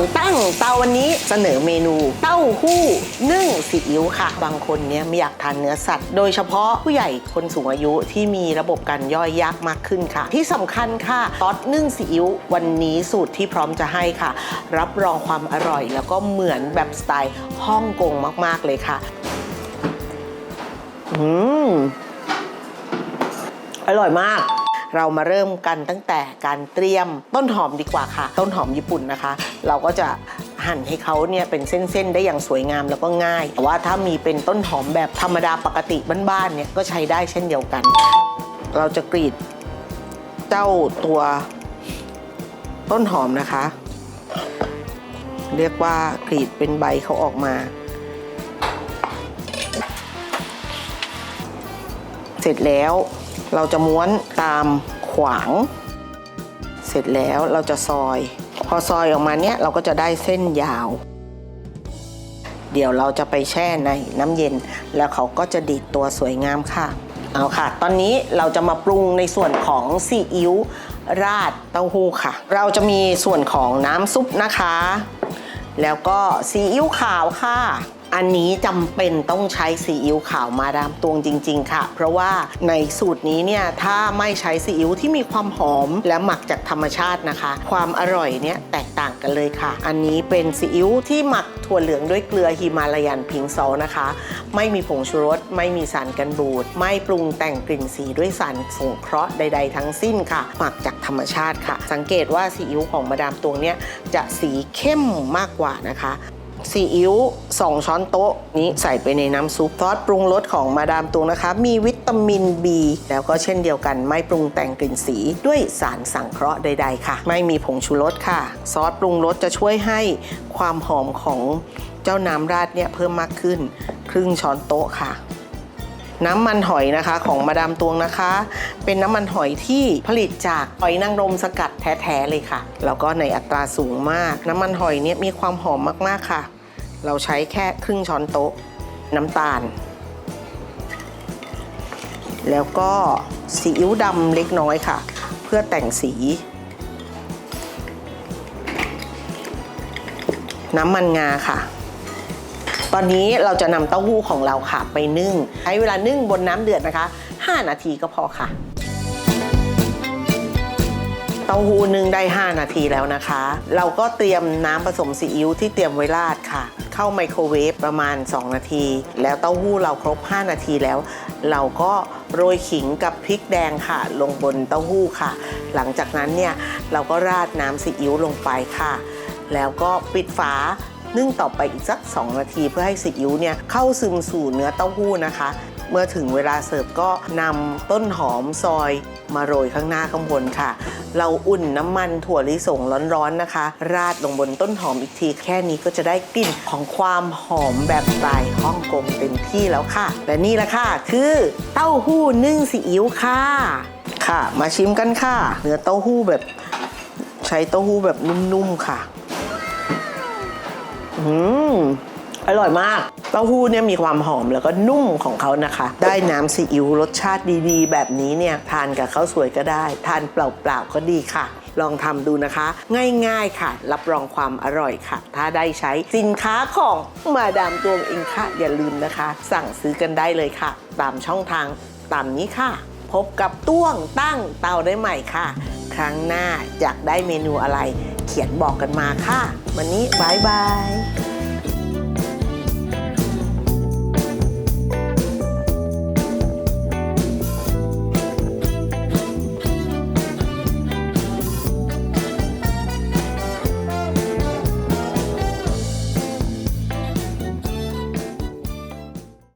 งตั้งเตาวันนี้เสนอเมนู เต้าหู้นึ่งซีอิ๊วค่ะ บางคนเนี่ยไม่อยากทานเนื้อสัตว์ โดยเฉพาะผู้ใหญ่คนสูงอายุที่มีระบบการย่อยยากมากขึ้นค่ะ ที่สำคัญค่ะซอสนึ่งซีอิ๊ววันนี้สูตรที่พร้อมจะให้ค่ะ รับรองความอร่อย แล้วก็เหมือนแบบสไตล์ฮ่องกงมากๆเลยค่ะอืมอร่อยมาก เรามาเริ่มกันตั้งแต่การเตรียมต้นหอมดีกว่าค่ะ ต้นหอมญี่ปุ่นนะคะ เราก็จะหั่นให้เขาเนี่ยเป็นเส้นๆ ได้อย่างสวยงามแล้วก็ง่าย แต่ว่าถ้ามีเป็นต้นหอมแบบธรรมดาปกติบ้านๆเนี่ยก็ใช้ได้เช่นเดียวกัน เราจะกรีดเจ้าตัวต้นหอมนะคะ เรียกว่ากรีดเป็นใบเขาออกมา เสร็จแล้ว เราจะม้วนตามขวาง เสร็จแล้วเราจะซอย พอซอยออกมาเนี้ยเราก็จะได้เส้นยาว เดี๋ยวเราจะไปแช่ในน้ำเย็น แล้วเขาก็จะดีดตัวสวยงามค่ะ เอาค่ะ ตอนนี้เราจะมาปรุงในส่วนของซีอิ๊วราดเต้าหู้ค่ะ เราจะมีส่วนของน้ำซุปนะคะ แล้วก็ซีอิ๊วขาวค่ะ อันนี้จำเป็นต้องใช้ซีอิ๊วขาวมาดามตวงจริง ๆ ค่ะ เพราะว่าในสูตรนี้เนี่ยถ้าไม่ใช้ซีอิ๊วที่มีความหอมและหมักจากธรรมชาตินะคะ ความอร่อยเนี่ยแตกต่างกันเลยค่ะ อันนี้เป็นซีอิ๊วที่หมักถั่วเหลืองด้วยเกลือฮิมาลายันพิงซอลนะคะ ไม่มีผงชูรส ไม่มีสารกันบูด ไม่ปรุงแต่งกลิ่นสีด้วยสารสงเคราะห์ใด ๆ ทั้งสิ้นค่ะ หมักจากธรรมชาติค่ะ สังเกตว่าซีอิ๊วของมาดามตวงเนี่ยจะสีเข้มมากกว่านะคะ ซีอิ๊ว2ช้อนโต๊ะนี้ใส่ไปในน้ำซุปซอสปรุงรสของมาดามตุงนะคะ มีวิตามิน B แล้วก็เช่นเดียวกันไม่ปรุงแต่งกลิ่นสีด้วยสารสังเคราะห์ใด ๆ ค่ะ ไม่มีผงชูรสค่ะ ซอสปรุงรสจะช่วยให้ความหอมของเจ้าน้ำราดเนี่ยเพิ่มมากขึ้น ครึ่งช้อนโต๊ะค่ะน้ำมันหอยนะคะของมาดามตวงนะคะ เป็นน้ำมันหอยที่ผลิตจากหอยนางรมสกัดแท้ๆเลยค่ะ แล้วก็ในอัตราสูงมาก น้ำมันหอยเนี่ยมีความหอมมากๆค่ะ เราใช้แค่ครึ่งช้อนโต๊ะ น้ำตาล แล้วก็ซีอิ๊วดำเล็กน้อยค่ะ เพื่อแต่งสี น้ำมันงาค่ะ ตอนนี้เราจะนำเต้าหู้ของเราค่ะ ไปนึ่ง ใช้เวลานึ่งบนน้ำเดือดนะคะ 5 นาทีก็พอค่ะ เต้าหู้นึ่งได้ 5 นาทีแล้วนะคะ เราก็เตรียมน้ำผสมซีอิ๊วที่เตรียมไว้ราดค่ะ เข้าไมโครเวฟประมาณ 2 นาที แล้วเต้าหู้เราครบ 5 นาทีแล้ว เราก็โรยขิงกับพริกแดงค่ะ ลงบนเต้าหู้ค่ะ หลังจากนั้นเนี่ยเราก็ราดน้ำซีอิ๊วลงไปค่ะ แล้วก็ปิดฝานึ่งต่อไปอีกสัก 2 นาทีเพื่อให้ซีอิ๊วเนี่ยเข้าซึมสู่เนื้อเต้าหู้นะคะ เมื่อถึงเวลาเสิร์ฟก็นำต้นหอมซอยมาโรยข้างหน้าข้างบนค่ะ เราอุ่นน้ำมันถั่วลิสงร้อนๆนะคะ ราดลงบนต้นหอมอีกที แค่นี้ก็จะได้กลิ่นของความหอมแบบสไตล์ฮ่องกงเต็มที่แล้วค่ะ และนี่แหละค่ะ คือเต้าหู้นึ่งซีอิ๊วค่ะ ค่ะ มาชิมกันค่ะ เนื้อเต้าหู้แบบ ใช้เต้าหู้แบบนุ่มๆค่ะ อืม อร่อยมากเต้าหู้เนี่ยมีความหอมแล้วก็นุ่มของเขานะคะ ได้น้ำซีอิ๊วรสชาติดีๆ แบบนี้เนี่ยทานกับข้าวสวยก็ได้ ทานเปล่าๆก็ดีค่ะ ลองทำดูนะคะ ง่ายๆค่ะ รับรองความอร่อยค่ะ ถ้าได้ใช้สินค้าของมาดามตวงเองค่ะ อย่าลืมนะคะ สั่งซื้อกันได้เลยค่ะ ตามช่องทางตามนี้ค่ะ พบกับต้วงตั้งเตาได้ใหม่ค่ะ ครั้งหน้าอยากได้เมนูอะไร เขียนบอกกันมาค่ะ วันนี้บายบาย